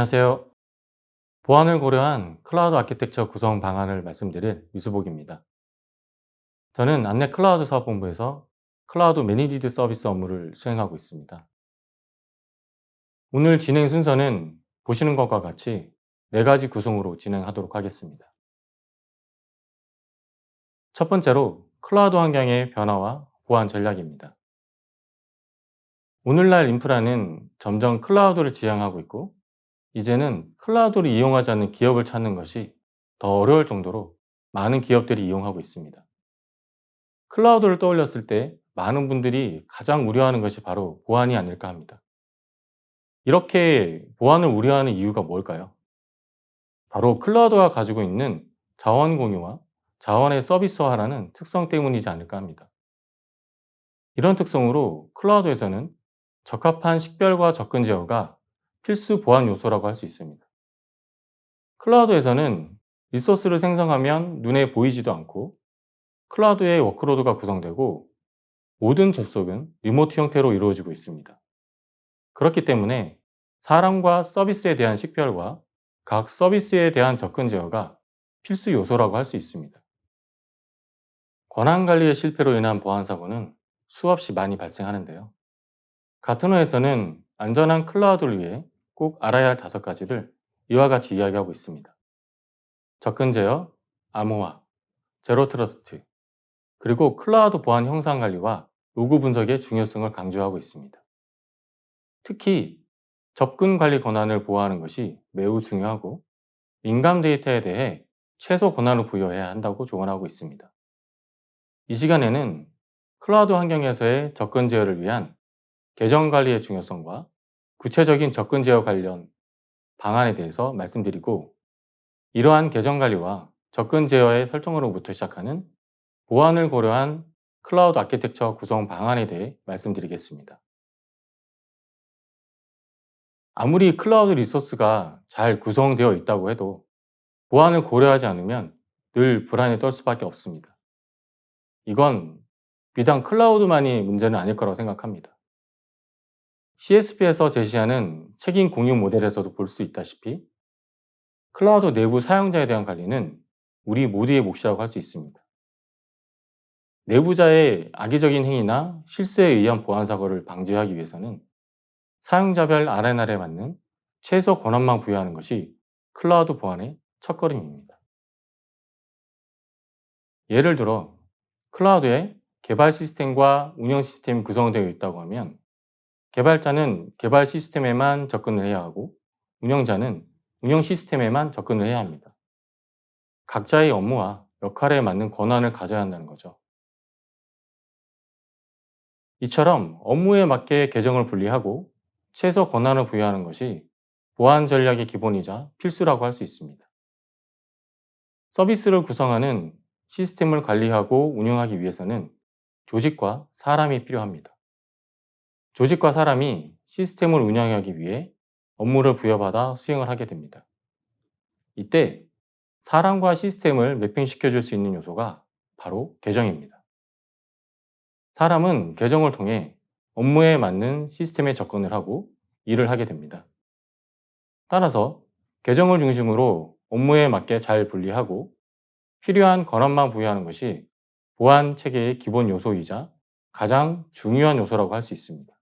안녕하세요. 보안을 고려한 클라우드 아키텍처 구성 방안을 말씀드릴 유수복입니다. 저는 안내 클라우드 사업본부에서 클라우드 매니지드 서비스 업무를 수행하고 있습니다. 오늘 진행 순서는 보시는 것과 같이 네 가지 구성으로 진행하도록 하겠습니다. 첫 번째로 클라우드 환경의 변화와 보안 전략입니다. 오늘날 인프라는 점점 클라우드를 지향하고 있고 이제는 클라우드를 이용하지 않는 기업을 찾는 것이 더 어려울 정도로 많은 기업들이 이용하고 있습니다. 클라우드를 떠올렸을 때 많은 분들이 가장 우려하는 것이 바로 보안이 아닐까 합니다. 이렇게 보안을 우려하는 이유가 뭘까요? 바로 클라우드가 가지고 있는 자원 공유와 자원의 서비스화라는 특성 때문이지 않을까 합니다. 이런 특성으로 클라우드에서는 적합한 식별과 접근 제어가 필수 보안 요소라고 할 수 있습니다. 클라우드에서는 리소스를 생성하면 눈에 보이지도 않고 클라우드의 워크로드가 구성되고 모든 접속은 리모트 형태로 이루어지고 있습니다. 그렇기 때문에 사람과 서비스에 대한 식별과 각 서비스에 대한 접근 제어가 필수 요소라고 할 수 있습니다. 권한 관리의 실패로 인한 보안 사고는 수없이 많이 발생하는데요. 가트너에서는 안전한 클라우드를 위해 꼭 알아야 할 다섯 가지를 이와 같이 이야기하고 있습니다. 접근 제어, 암호화, 제로 트러스트, 그리고 클라우드 보안 형상 관리와 로그 분석의 중요성을 강조하고 있습니다. 특히 접근 관리 권한을 보호하는 것이 매우 중요하고 민감 데이터에 대해 최소 권한을 부여해야 한다고 조언하고 있습니다. 이 시간에는 클라우드 환경에서의 접근 제어를 위한 계정 관리의 중요성과 구체적인 접근 제어 관련 방안에 대해서 말씀드리고 이러한 계정 관리와 접근 제어의 설정으로부터 시작하는 보안을 고려한 클라우드 아키텍처 구성 방안에 대해 말씀드리겠습니다. 아무리 클라우드 리소스가 잘 구성되어 있다고 해도 보안을 고려하지 않으면 늘 불안에 떨 수밖에 없습니다. 이건 비단 클라우드만이 문제는 아닐 거라고 생각합니다. CSP에서 제시하는 책임 공유 모델에서도 볼 수 있다시피 클라우드 내부 사용자에 대한 관리는 우리 모두의 몫이라고 할 수 있습니다. 내부자의 악의적인 행위나 실수에 의한 보안 사고를 방지하기 위해서는 사용자별 RNR에 맞는 최소 권한만 부여하는 것이 클라우드 보안의 첫걸음입니다. 예를 들어 클라우드에 개발 시스템과 운영 시스템이 구성되어 있다고 하면 개발자는 개발 시스템에만 접근을 해야 하고 운영자는 운영 시스템에만 접근을 해야 합니다. 각자의 업무와 역할에 맞는 권한을 가져야 한다는 거죠. 이처럼 업무에 맞게 계정을 분리하고 최소 권한을 부여하는 것이 보안 전략의 기본이자 필수라고 할 수 있습니다. 서비스를 구성하는 시스템을 관리하고 운영하기 위해서는 조직과 사람이 필요합니다. 조직과 사람이 시스템을 운영하기 위해 업무를 부여받아 수행을 하게 됩니다. 이때 사람과 시스템을 매핑시켜 줄 수 있는 요소가 바로 계정입니다. 사람은 계정을 통해 업무에 맞는 시스템에 접근을 하고 일을 하게 됩니다. 따라서 계정을 중심으로 업무에 맞게 잘 분리하고 필요한 권한만 부여하는 것이 보안 체계의 기본 요소이자 가장 중요한 요소라고 할 수 있습니다.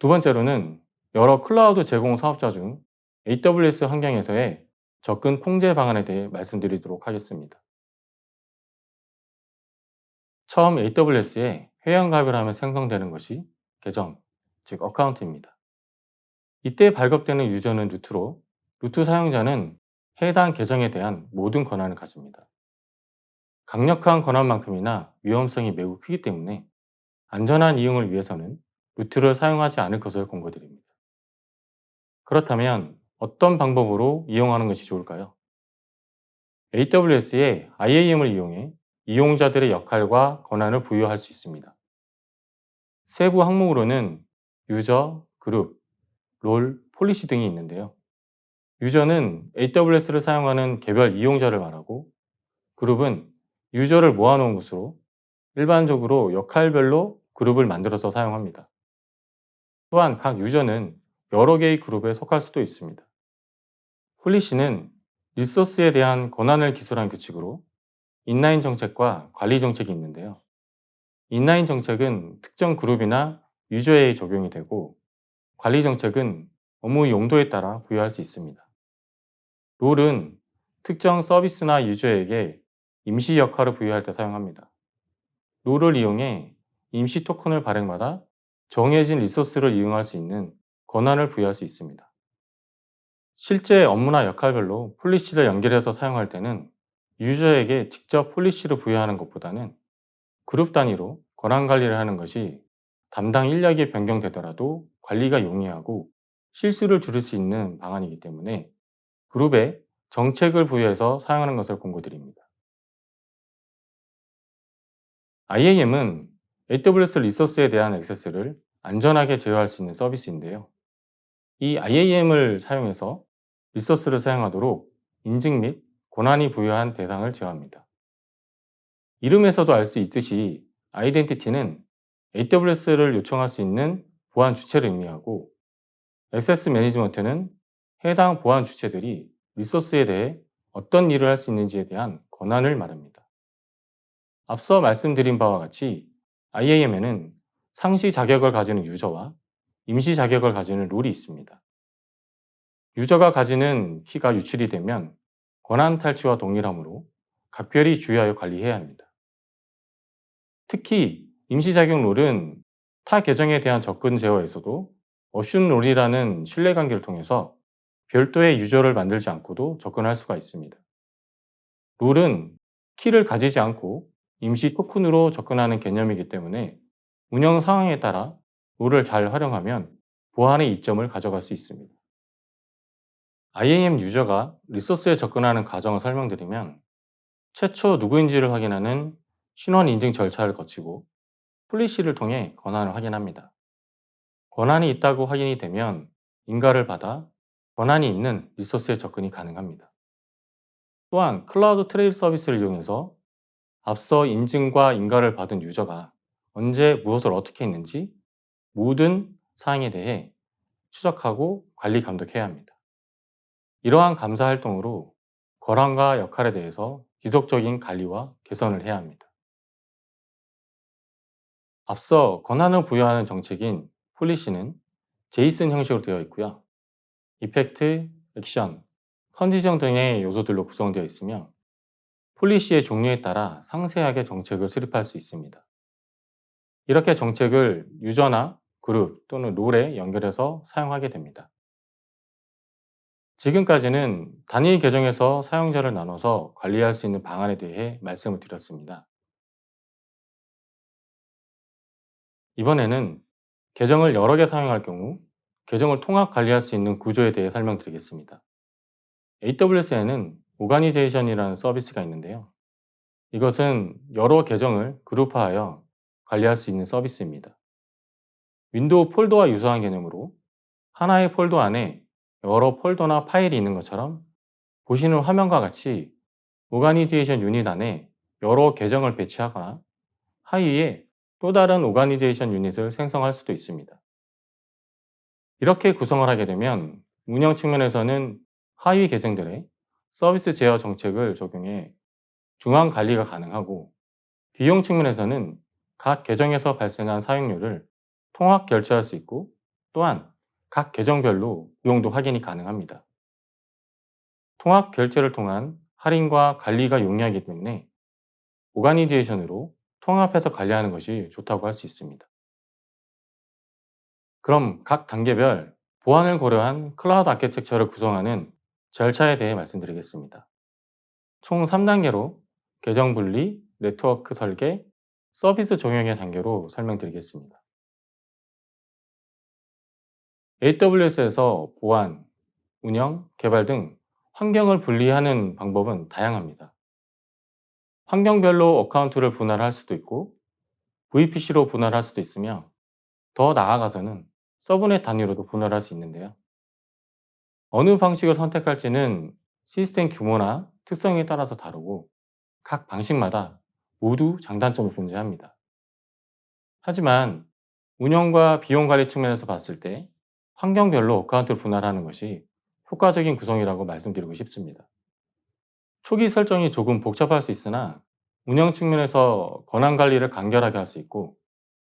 두 번째로는 여러 클라우드 제공 사업자 중 AWS 환경에서의 접근 통제 방안에 대해 말씀드리도록 하겠습니다. 처음 AWS에 회원가입을 하면 생성되는 것이 계정, 즉 어카운트입니다. 이때 발급되는 유저는 루트로 루트 사용자는 해당 계정에 대한 모든 권한을 가집니다. 강력한 권한만큼이나 위험성이 매우 크기 때문에 안전한 이용을 위해서는 루트를 사용하지 않을 것을 권고드립니다. 그렇다면 어떤 방법으로 이용하는 것이 좋을까요? AWS의 IAM을 이용해 이용자들의 역할과 권한을 부여할 수 있습니다. 세부 항목으로는 유저, 그룹, 롤, 폴리시 등이 있는데요. 유저는 AWS를 사용하는 개별 이용자를 말하고 그룹은 유저를 모아놓은 것으로 일반적으로 역할별로 그룹을 만들어서 사용합니다. 또한 각 유저는 여러 개의 그룹에 속할 수도 있습니다. 폴리시는 리소스에 대한 권한을 기술한 규칙으로 인라인 정책과 관리 정책이 있는데요. 인라인 정책은 특정 그룹이나 유저에 적용이 되고 관리 정책은 업무 용도에 따라 부여할 수 있습니다. 롤은 특정 서비스나 유저에게 임시 역할을 부여할 때 사용합니다. 롤을 이용해 임시 토큰을 발행받아 정해진 리소스를 이용할 수 있는 권한을 부여할 수 있습니다. 실제 업무나 역할별로 폴리시를 연결해서 사용할 때는 유저에게 직접 폴리시를 부여하는 것보다는 그룹 단위로 권한 관리를 하는 것이 담당 인력이 변경되더라도 관리가 용이하고 실수를 줄일 수 있는 방안이기 때문에 그룹에 정책을 부여해서 사용하는 것을 권고드립니다. IAM은 AWS 리소스에 대한 액세스를 안전하게 제어할 수 있는 서비스인데요. 이 IAM을 사용해서 리소스를 사용하도록 인증 및 권한이 부여한 대상을 제어합니다. 이름에서도 알 수 있듯이 아이덴티티는 AWS를 요청할 수 있는 보안 주체를 의미하고 액세스 매니지먼트는 해당 보안 주체들이 리소스에 대해 어떤 일을 할 수 있는지에 대한 권한을 말합니다. 앞서 말씀드린 바와 같이 IAM에는 상시 자격을 가지는 유저와 임시 자격을 가지는 룰이 있습니다. 유저가 가지는 키가 유출이 되면 권한 탈취와 동일하므로 각별히 주의하여 관리해야 합니다. 특히 임시 자격 룰은 타 계정에 대한 접근 제어에서도 어슌 룰이라는 신뢰 관계를 통해서 별도의 유저를 만들지 않고도 접근할 수가 있습니다. 룰은 키를 가지지 않고 임시 토큰으로 접근하는 개념이기 때문에 운영 상황에 따라 룰을 잘 활용하면 보안의 이점을 가져갈 수 있습니다. IAM 유저가 리소스에 접근하는 과정을 설명드리면 최초 누구인지를 확인하는 신원 인증 절차를 거치고 폴리시를 통해 권한을 확인합니다. 권한이 있다고 확인이 되면 인가를 받아 권한이 있는 리소스에 접근이 가능합니다. 또한 클라우드 트레일 서비스를 이용해서 앞서 인증과 인가를 받은 유저가 언제 무엇을 어떻게 했는지 모든 사항에 대해 추적하고 관리 감독해야 합니다. 이러한 감사 활동으로 권한과 역할에 대해서 지속적인 관리와 개선을 해야 합니다. 앞서 권한을 부여하는 정책인 폴리시는 제이슨 형식으로 되어 있고요. 이펙트, 액션, 컨디션 등의 요소들로 구성되어 있으며 폴리시의 종류에 따라 상세하게 정책을 수립할 수 있습니다. 이렇게 정책을 유저나 그룹 또는 롤에 연결해서 사용하게 됩니다. 지금까지는 단일 계정에서 사용자를 나눠서 관리할 수 있는 방안에 대해 말씀을 드렸습니다. 이번에는 계정을 여러 개 사용할 경우 계정을 통합 관리할 수 있는 구조에 대해 설명드리겠습니다. AWS에는 오가니제이션이라는 서비스가 있는데요. 이것은 여러 계정을 그룹화하여 관리할 수 있는 서비스입니다. 윈도우 폴더와 유사한 개념으로 하나의 폴더 안에 여러 폴더나 파일이 있는 것처럼 보시는 화면과 같이 오가니제이션 유닛 안에 여러 계정을 배치하거나 하위에 또 다른 오가니제이션 유닛을 생성할 수도 있습니다. 이렇게 구성을 하게 되면 운영 측면에서는 하위 계정들의 서비스 제어 정책을 적용해 중앙 관리가 가능하고 비용 측면에서는 각 계정에서 발생한 사용료를 통합 결제할 수 있고 또한 각 계정별로 비용도 확인이 가능합니다. 통합 결제를 통한 할인과 관리가 용이하기 때문에 오가니제이션으로 통합해서 관리하는 것이 좋다고 할 수 있습니다. 그럼 각 단계별 보안을 고려한 클라우드 아키텍처를 구성하는 절차에 대해 말씀드리겠습니다. 총 3단계로 계정 분리, 네트워크 설계, 서비스 종용의 단계로 설명드리겠습니다. AWS에서 보안, 운영, 개발 등 환경을 분리하는 방법은 다양합니다. 환경별로 어카운트를 분할할 수도 있고 VPC로 분할할 수도 있으며 더 나아가서는 서브넷 단위로도 분할할 수 있는데요. 어느 방식을 선택할지는 시스템 규모나 특성에 따라서 다르고 각 방식마다 모두 장단점이 존재합니다. 하지만 운영과 비용 관리 측면에서 봤을 때 환경별로 어카운트를 분할하는 것이 효과적인 구성이라고 말씀드리고 싶습니다. 초기 설정이 조금 복잡할 수 있으나 운영 측면에서 권한 관리를 간결하게 할 수 있고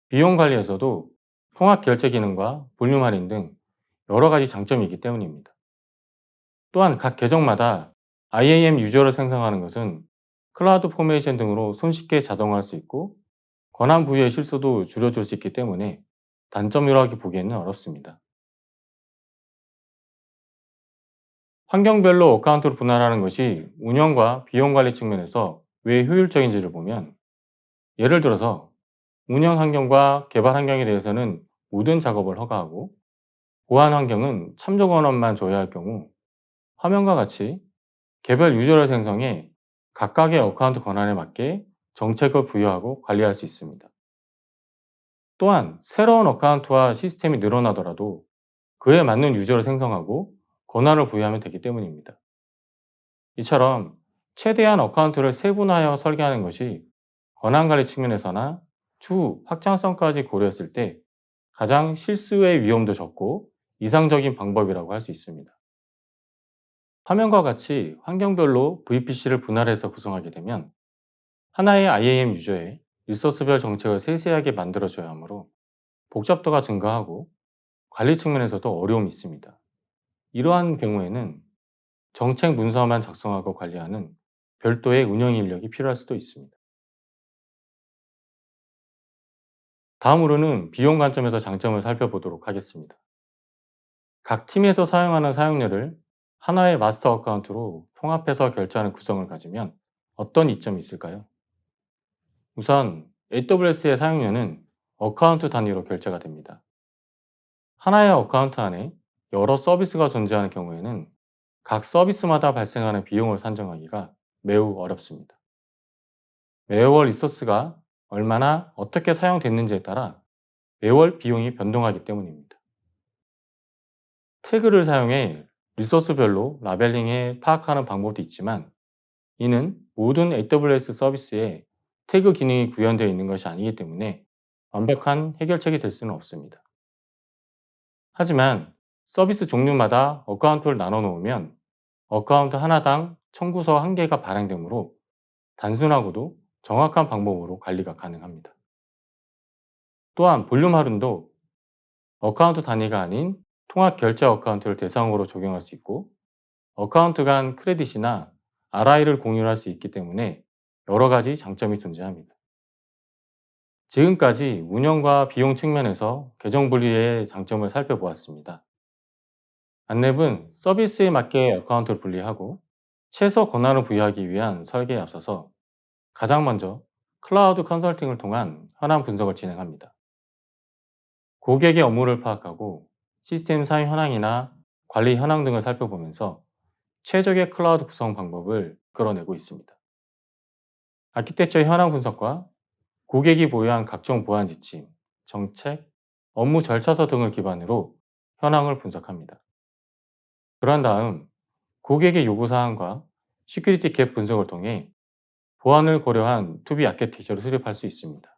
비용 관리에서도 통합 결제 기능과 볼륨 할인 등 여러 가지 장점이 있기 때문입니다. 또한 각 계정마다 IAM 유저를 생성하는 것은 클라우드 포메이션 등으로 손쉽게 자동화할 수 있고 권한 부여의 실수도 줄여줄 수 있기 때문에 단점이라고 보기에는 어렵습니다. 환경별로 어카운트를 분할하는 것이 운영과 비용 관리 측면에서 왜 효율적인지를 보면 예를 들어서 운영 환경과 개발 환경에 대해서는 모든 작업을 허가하고 보안 환경은 참조 권한만 줘야 할 경우 화면과 같이 개별 유저를 생성해 각각의 어카운트 권한에 맞게 정책을 부여하고 관리할 수 있습니다. 또한 새로운 어카운트와 시스템이 늘어나더라도 그에 맞는 유저를 생성하고 권한을 부여하면 되기 때문입니다. 이처럼 최대한 어카운트를 세분화하여 설계하는 것이 권한관리 측면에서나 추후 확장성까지 고려했을 때 가장 실수의 위험도 적고 이상적인 방법이라고 할 수 있습니다. 화면과 같이 환경별로 VPC를 분할해서 구성하게 되면 하나의 IAM 유저에 리소스별 정책을 세세하게 만들어줘야 하므로 복잡도가 증가하고 관리 측면에서도 어려움이 있습니다. 이러한 경우에는 정책 문서만 작성하고 관리하는 별도의 운영 인력이 필요할 수도 있습니다. 다음으로는 비용 관점에서 장점을 살펴보도록 하겠습니다. 각 팀에서 사용하는 사용료를 하나의 마스터 어카운트로 통합해서 결제하는 구성을 가지면 어떤 이점이 있을까요? 우선 AWS의 사용료는 어카운트 단위로 결제가 됩니다. 하나의 어카운트 안에 여러 서비스가 존재하는 경우에는 각 서비스마다 발생하는 비용을 산정하기가 매우 어렵습니다. 매월 리소스가 얼마나 어떻게 사용됐는지에 따라 매월 비용이 변동하기 때문입니다. 태그를 사용해 리소스별로 라벨링해 파악하는 방법도 있지만 이는 모든 AWS 서비스에 태그 기능이 구현되어 있는 것이 아니기 때문에 완벽한 해결책이 될 수는 없습니다. 하지만 서비스 종류마다 어카운트를 나눠 놓으면 어카운트 하나당 청구서 한 개가 발행되므로 단순하고도 정확한 방법으로 관리가 가능합니다. 또한 볼륨 할인도 어카운트 단위가 아닌 통합 결제 어카운트를 대상으로 적용할 수 있고 어카운트 간 크레딧이나 RI를 공유할 수 있기 때문에 여러 가지 장점이 존재합니다. 지금까지 운영과 비용 측면에서 계정 분리의 장점을 살펴보았습니다. 안랩은 서비스에 맞게 어카운트를 분리하고 최소 권한을 부여하기 위한 설계에 앞서서 가장 먼저 클라우드 컨설팅을 통한 현황 분석을 진행합니다. 고객의 업무를 파악하고 시스템 사용 현황이나 관리 현황 등을 살펴보면서 최적의 클라우드 구성 방법을 끌어내고 있습니다. 아키텍처 현황 분석과 고객이 보유한 각종 보안 지침, 정책, 업무 절차서 등을 기반으로 현황을 분석합니다. 그런 다음 고객의 요구사항과 시큐리티 갭 분석을 통해 보안을 고려한 투비 아키텍처를 수립할 수 있습니다.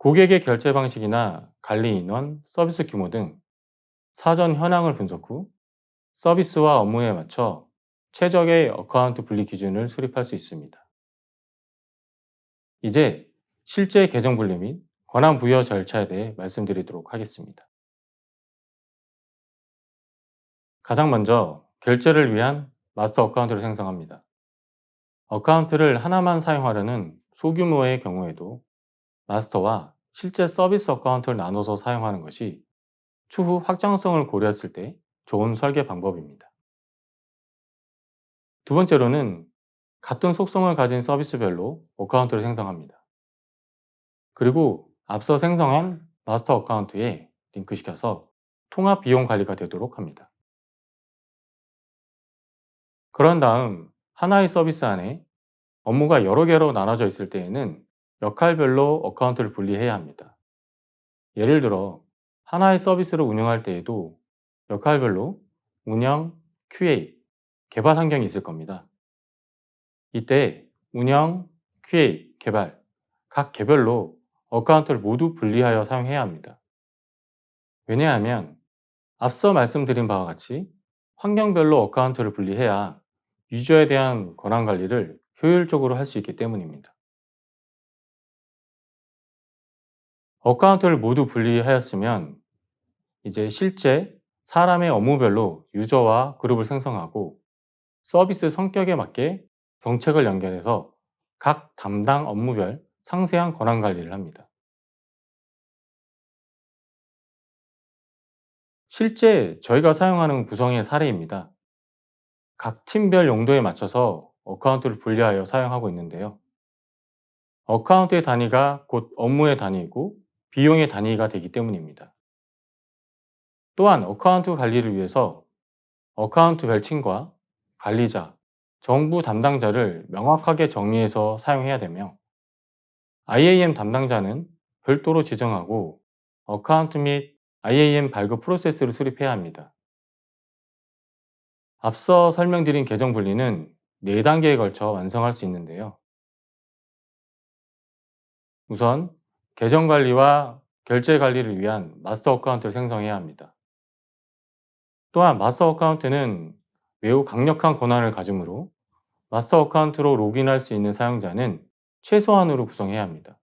고객의 결제 방식이나 관리 인원, 서비스 규모 등 사전 현황을 분석 후 서비스와 업무에 맞춰 최적의 어카운트 분리 기준을 수립할 수 있습니다. 이제 실제 계정 분리 및 권한 부여 절차에 대해 말씀드리도록 하겠습니다. 가장 먼저 결제를 위한 마스터 어카운트를 생성합니다. 어카운트를 하나만 사용하려는 소규모의 경우에도 마스터와 실제 서비스 어카운트를 나눠서 사용하는 것이 추후 확장성을 고려했을 때 좋은 설계 방법입니다. 두 번째로는 같은 속성을 가진 서비스별로 어카운트를 생성합니다. 그리고 앞서 생성한 마스터 어카운트에 링크시켜서 통합 비용 관리가 되도록 합니다. 그런 다음 하나의 서비스 안에 업무가 여러 개로 나눠져 있을 때에는 역할별로 어카운트를 분리해야 합니다. 예를 들어 하나의 서비스를 운영할 때에도 역할별로 운영, QA, 개발 환경이 있을 겁니다. 이때 운영, QA, 개발 각 개별로 어카운트를 모두 분리하여 사용해야 합니다. 왜냐하면 앞서 말씀드린 바와 같이 환경별로 어카운트를 분리해야 유저에 대한 권한 관리를 효율적으로 할 수 있기 때문입니다. 어카운트를 모두 분리하였으면 이제 실제 사람의 업무별로 유저와 그룹을 생성하고 서비스 성격에 맞게 정책을 연결해서 각 담당 업무별 상세한 권한 관리를 합니다. 실제 저희가 사용하는 구성의 사례입니다. 각 팀별 용도에 맞춰서 어카운트를 분리하여 사용하고 있는데요. 어카운트의 단위가 곧 업무의 단위이고 비용의 단위가 되기 때문입니다. 또한 어카운트 관리를 위해서 어카운트 별칭과 관리자, 정부 담당자를 명확하게 정리해서 사용해야 되며 IAM 담당자는 별도로 지정하고 어카운트 및 IAM 발급 프로세스를 수립해야 합니다. 앞서 설명드린 계정 분리는 4단계에 걸쳐 완성할 수 있는데요. 우선 계정 관리와 결제 관리를 위한 마스터 어카운트를 생성해야 합니다. 또한 마스터 어카운트는 매우 강력한 권한을 가지므로 마스터 어카운트로 로그인할 수 있는 사용자는 최소한으로 구성해야 합니다.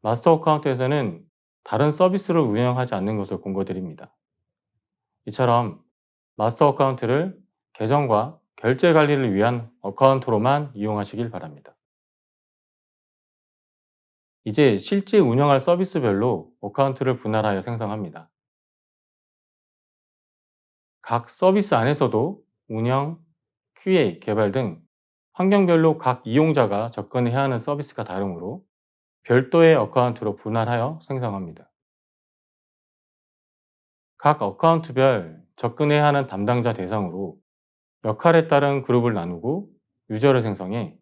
마스터 어카운트에서는 다른 서비스를 운영하지 않는 것을 공고드립니다. 이처럼 마스터 어카운트를 계정과 결제 관리를 위한 어카운트로만 이용하시길 바랍니다. 이제 실제 운영할 서비스별로 어카운트를 분할하여 생성합니다. 각 서비스 안에서도 운영, QA, 개발 등 환경별로 각 이용자가 접근해야 하는 서비스가 다르므로 별도의 어카운트로 분할하여 생성합니다. 각 어카운트별 접근해야 하는 담당자 대상으로 역할에 따른 그룹을 나누고 유저를 생성해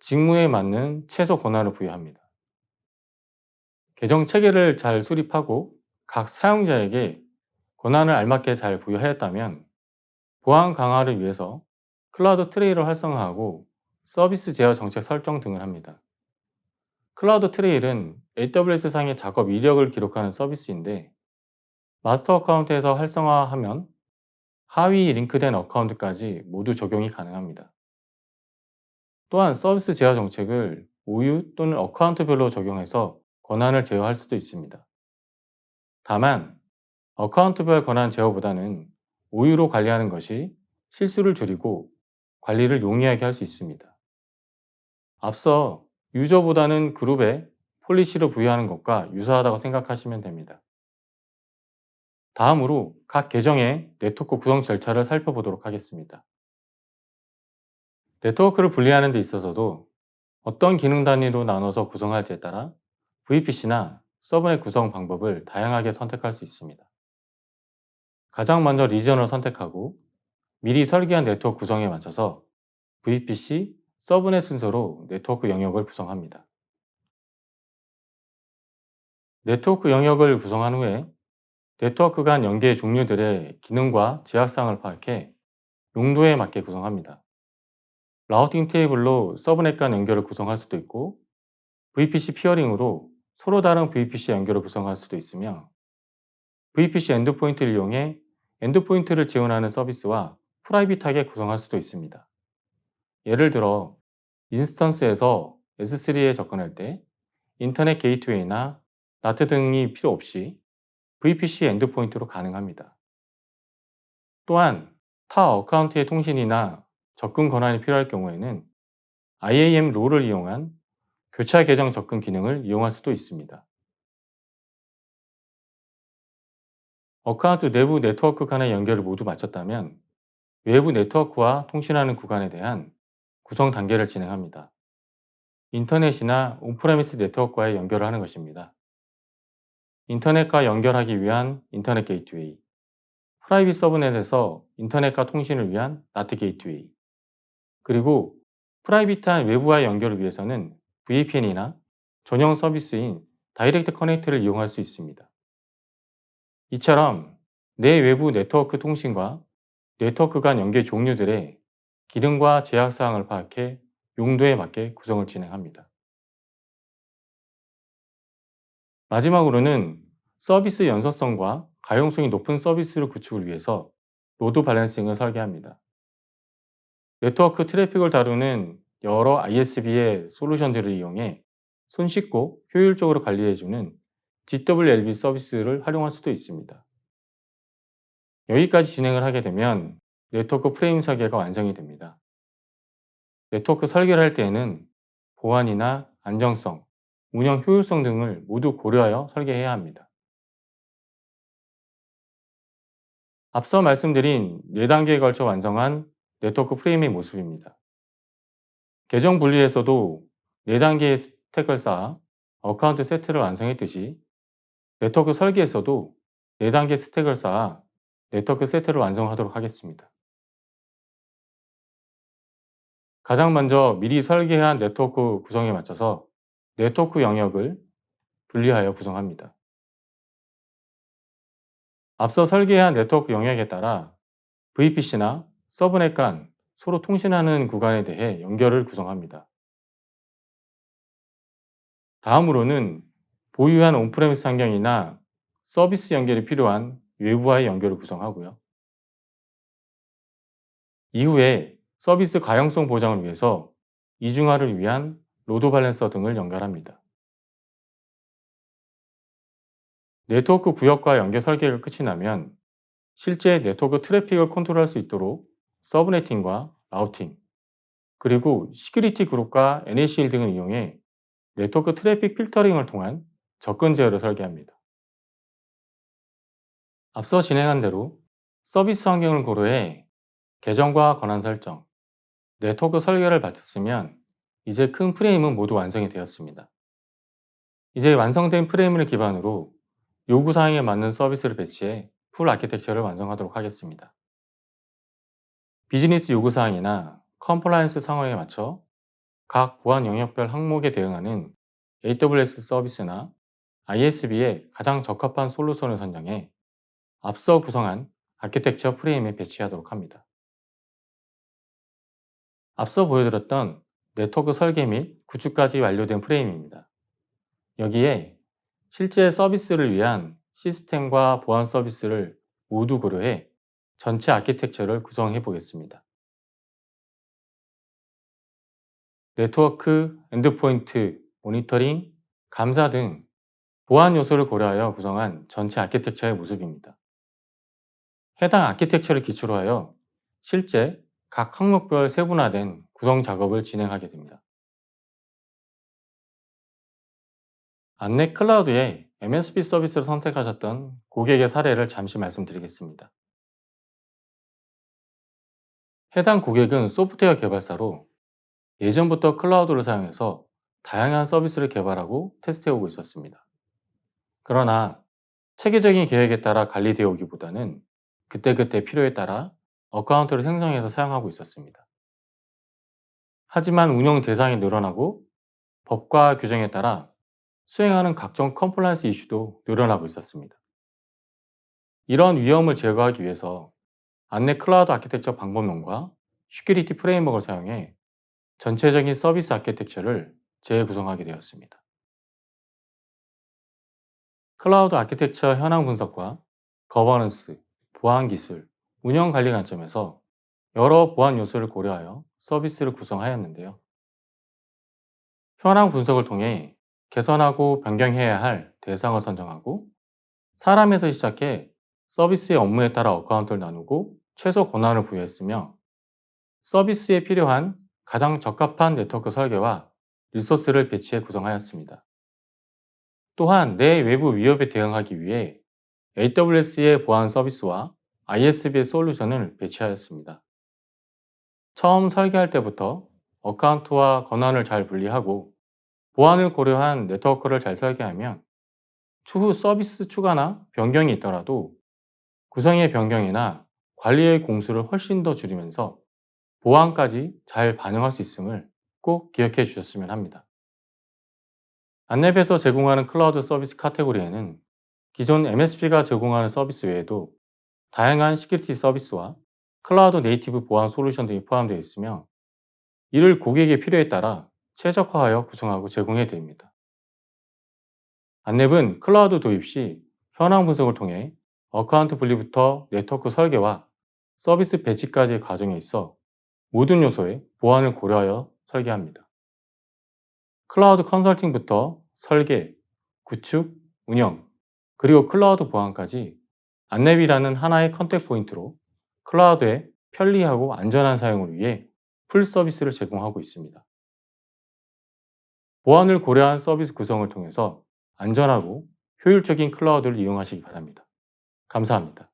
직무에 맞는 최소 권한을 부여합니다. 계정 체계를 잘 수립하고 각 사용자에게 권한을 알맞게 잘 부여하였다면 보안 강화를 위해서 클라우드 트레이를 활성화하고 서비스 제어 정책 설정 등을 합니다. 클라우드 트레일은 AWS 상의 작업 이력을 기록하는 서비스인데 마스터 어카운트에서 활성화하면 하위 링크된 어카운트까지 모두 적용이 가능합니다. 또한 서비스 제어 정책을 우유 또는 어카운트별로 적용해서 권한을 제어할 수도 있습니다. 다만 어카운트별 권한 제어보다는 우유로 관리하는 것이 실수를 줄이고 관리를 용이하게 할 수 있습니다. 앞서 유저보다는 그룹에 폴리시를 부여하는 것과 유사하다고 생각하시면 됩니다. 다음으로 각 계정의 네트워크 구성 절차를 살펴보도록 하겠습니다. 네트워크를 분리하는 데 있어서도 어떤 기능 단위로 나눠서 구성할지에 따라 VPC나 서브넷 구성 방법을 다양하게 선택할 수 있습니다. 가장 먼저 리전을 선택하고 미리 설계한 네트워크 구성에 맞춰서 VPC, 서브넷 순서로 네트워크 영역을 구성합니다. 네트워크 영역을 구성한 후에 네트워크 간 연계 종류들의 기능과 제약사항을 파악해 용도에 맞게 구성합니다. 라우팅 테이블로 서브넷 간 연결을 구성할 수도 있고 VPC 피어링으로 서로 다른 VPC 연결을 구성할 수도 있으며 VPC 엔드포인트를 이용해 엔드포인트를 지원하는 서비스와 프라이빗하게 구성할 수도 있습니다. 예를 들어 인스턴스에서 S3에 접근할 때 인터넷 게이트웨이나 나트 등이 필요 없이 VPC 엔드포인트로 가능합니다. 또한 타 어카운트의 통신이나 접근 권한이 필요할 경우에는 IAM 롤을 이용한 교차 계정 접근 기능을 이용할 수도 있습니다. 어카운트 내부 네트워크 간의 연결을 모두 마쳤다면 외부 네트워크와 통신하는 구간에 대한 구성 단계를 진행합니다. 인터넷이나 온프레미스 네트워크와의 연결을 하는 것입니다. 인터넷과 연결하기 위한 인터넷 게이트웨이, 프라이빗 서브넷에서 인터넷과 통신을 위한 나트 게이트웨이, 그리고 프라이빗한 외부와의 연결을 위해서는 VPN이나 전용 서비스인 다이렉트 커넥트를 이용할 수 있습니다. 이처럼 내 외부 네트워크 통신과 네트워크 간 연계 종류들의 기능과 제약사항을 파악해 용도에 맞게 구성을 진행합니다. 마지막으로는 서비스 연소성과 가용성이 높은 서비스를 구축을 위해서 로드 밸런싱을 설계합니다. 네트워크 트래픽을 다루는 여러 ISB의 솔루션들을 이용해 손쉽고 효율적으로 관리해주는 GWLB 서비스를 활용할 수도 있습니다. 여기까지 진행을 하게 되면 네트워크 프레임 설계가 완성이 됩니다. 네트워크 설계를 할 때에는 보안이나 안정성, 운영 효율성 등을 모두 고려하여 설계해야 합니다. 앞서 말씀드린 4단계에 걸쳐 완성한 네트워크 프레임의 모습입니다. 계정 분리에서도 4단계의 스택을 쌓아 어카운트 세트를 완성했듯이 네트워크 설계에서도 4단계 스택을 쌓아 네트워크 세트를 완성하도록 하겠습니다. 가장 먼저 미리 설계한 네트워크 구성에 맞춰서 네트워크 영역을 분리하여 구성합니다. 앞서 설계한 네트워크 영역에 따라 VPC나 서브넷 간 서로 통신하는 구간에 대해 연결을 구성합니다. 다음으로는 보유한 온프레미스 환경이나 서비스 연결이 필요한 외부와의 연결을 구성하고요. 이후에 서비스 가용성 보장을 위해서 이중화를 위한 로드 밸런서 등을 연결합니다. 네트워크 구역과 연결 설계가 끝이 나면 실제 네트워크 트래픽을 컨트롤할 수 있도록 서브네팅과 라우팅, 그리고 시큐리티 그룹과 NACL 등을 이용해 네트워크 트래픽 필터링을 통한 접근 제어를 설계합니다. 앞서 진행한 대로 서비스 환경을 고려해 계정과 권한 설정, 네트워크 설계를 마쳤으면 이제 큰 프레임은 모두 완성이 되었습니다. 이제 완성된 프레임을 기반으로 요구사항에 맞는 서비스를 배치해 풀 아키텍처를 완성하도록 하겠습니다. 비즈니스 요구사항이나 컴플라이언스 상황에 맞춰 각 보안 영역별 항목에 대응하는 AWS 서비스나 ISB에 가장 적합한 솔루션을 선정해 앞서 구성한 아키텍처 프레임에 배치하도록 합니다. 앞서 보여드렸던 네트워크 설계 및 구축까지 완료된 프레임입니다. 여기에 실제 서비스를 위한 시스템과 보안 서비스를 모두 고려해 전체 아키텍처를 구성해 보겠습니다. 네트워크, 엔드포인트, 모니터링, 감사 등 보안 요소를 고려하여 구성한 전체 아키텍처의 모습입니다. 해당 아키텍처를 기초로 하여 실제 각 항목별 세분화된 구성 작업을 진행하게 됩니다. 안넷 클라우드의 MSP 서비스를 선택하셨던 고객의 사례를 잠시 말씀드리겠습니다. 해당 고객은 소프트웨어 개발사로 예전부터 클라우드를 사용해서 다양한 서비스를 개발하고 테스트해오고 있었습니다. 그러나 체계적인 계획에 따라 관리되어 오기보다는 그때그때 필요에 따라 어카운트를 생성해서 사용하고 있었습니다. 하지만 운영 대상이 늘어나고 법과 규정에 따라 수행하는 각종 컴플라이언스 이슈도 늘어나고 있었습니다. 이런 위험을 제거하기 위해서 안내 클라우드 아키텍처 방법론과 시큐리티 프레임워크를 사용해 전체적인 서비스 아키텍처를 재구성하게 되었습니다. 클라우드 아키텍처 현황 분석과 거버넌스, 보안 기술, 운영 관리 관점에서 여러 보안 요소를 고려하여 서비스를 구성하였는데요. 현황 분석을 통해 개선하고 변경해야 할 대상을 선정하고 사람에서 시작해 서비스의 업무에 따라 어카운트를 나누고 최소 권한을 부여했으며 서비스에 필요한 가장 적합한 네트워크 설계와 리소스를 배치해 구성하였습니다. 또한 내 외부 위협에 대응하기 위해 AWS의 보안 서비스와 ISB의 솔루션을 배치하였습니다. 처음 설계할 때부터 어카운트와 권한을 잘 분리하고 보안을 고려한 네트워크를 잘 설계하면 추후 서비스 추가나 변경이 있더라도 구성의 변경이나 관리의 공수를 훨씬 더 줄이면서 보안까지 잘 반영할 수 있음을 꼭 기억해 주셨으면 합니다. 안랩에서 제공하는 클라우드 서비스 카테고리에는 기존 MSP가 제공하는 서비스 외에도 다양한 시큐리티 서비스와 클라우드 네이티브 보안 솔루션 등이 포함되어 있으며 이를 고객의 필요에 따라 최적화하여 구성하고 제공해 드립니다. 안랩은 클라우드 도입 시 현황 분석을 통해 어카운트 분리부터 네트워크 설계와 서비스 배치까지의 과정에 있어 모든 요소의 보안을 고려하여 설계합니다. 클라우드 컨설팅부터 설계, 구축, 운영, 그리고 클라우드 보안까지 안내비라는 하나의 컨택 포인트로 클라우드의 편리하고 안전한 사용을 위해 풀 서비스를 제공하고 있습니다. 보안을 고려한 서비스 구성을 통해서 안전하고 효율적인 클라우드를 이용하시기 바랍니다. 감사합니다.